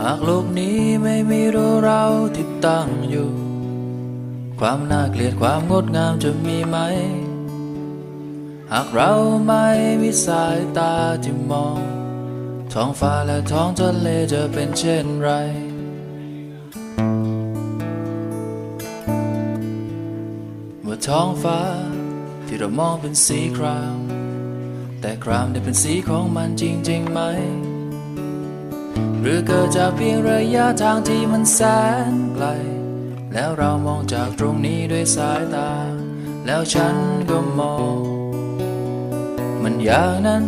หากโลกนี้ไม่มีเราที่ตั้งอยู่ ความน่าเกลียดความงดงามจะมีไหม หากเราไม่มีสายตาที่มอง ท้องฟ้าและท้องทะเลจะเป็นเช่นไรเมื่อท้องฟ้าที่เรามองเป็นสีคราม แต่ครามได้เป็นสีของมันจริงๆไหม หรือเกิดจากเพียงระยะทางที่มันแสนไกล แล้วเรามองจากตรงนี้ด้วยสายตา แล้วฉันก็มอง มันอย่างนั้น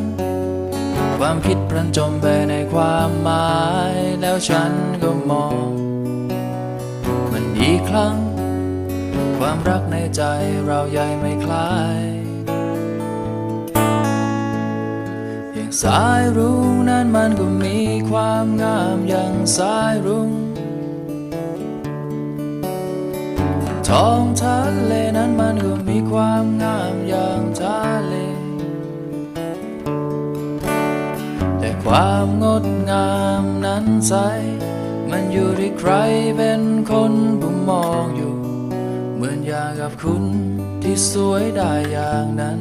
ความคิดพลันจมไปในความหมาย แล้วฉันก็มอง มันอีกครั้ง ความรักในใจเราใหญ่ไม่คล้าย สายรุ้งนั้นมันก็มีความงามอย่างสายรุ้งท้องทะเลนั้นมันก็มีความงามอย่างทะเล แต่ความงดงามนั้นใส มันอยู่ที่ใครเป็นคนผู้มองอยู่ เหมือนอย่างกับคุณที่สวยได้อย่างนั้น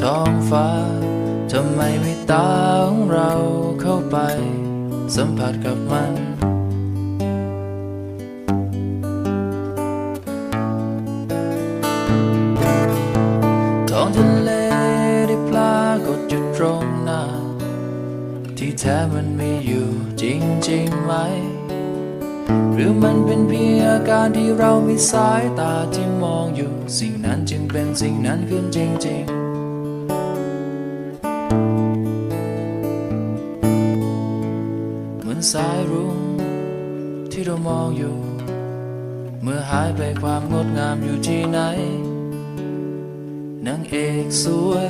ท้องฟ้าทำไมไม่ตาของเราเข้าไป สัมผัสกับมันท้องทะเลได้ปลากดอยู่ตรงหน้า ที่แท้มันมีอยู่จริง ๆ ไหม หรือมันเป็นเพียงอาการที่เรามีสายตาที่มองอยู่ สิ่งนั้นจึงเป็นสิ่งนั้นขึ้นจริง ๆ สายรุ้งที่เรามองอยู่ เมื่อหายไปความงดงามอยู่ที่ไหนนางเอกสวย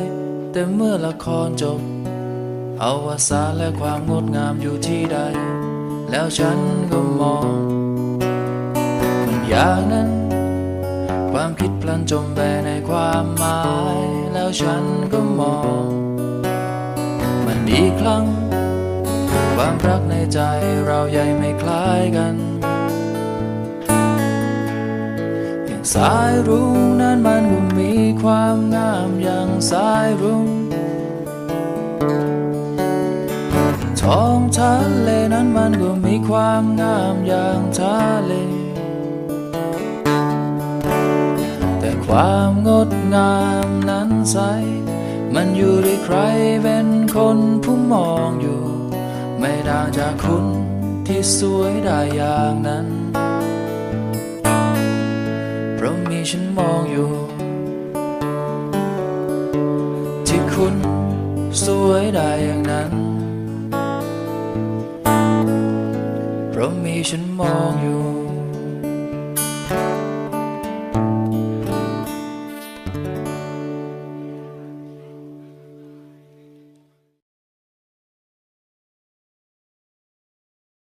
แต่เมื่อละครจบ เอาวสาและความงดงามอยู่ที่ใด แล้วฉันก็มอง มันอย่างนั้น ความคิดพลันจมไปในความหมาย แล้วฉันก็มอง มันอีกครั้ง ความรักในใจเราใหญ่ไม่คล้ายกันอย่างสายรุ้งนั้นมันก็มีความงามอย่างสายรุ้งท้องทะเลนั้นมันก็มีความงามอย่างทะเล แต่ความงดงามนั้นใส มันอยู่ที่ใครเป็นคนผู้มองอยู่างจากคุณที่สวยได้อย่างนั้น เพราะมีฉันมองอยู่ ที่คุณสวยได้อย่างนั้น เพราะมีฉันมองอยู่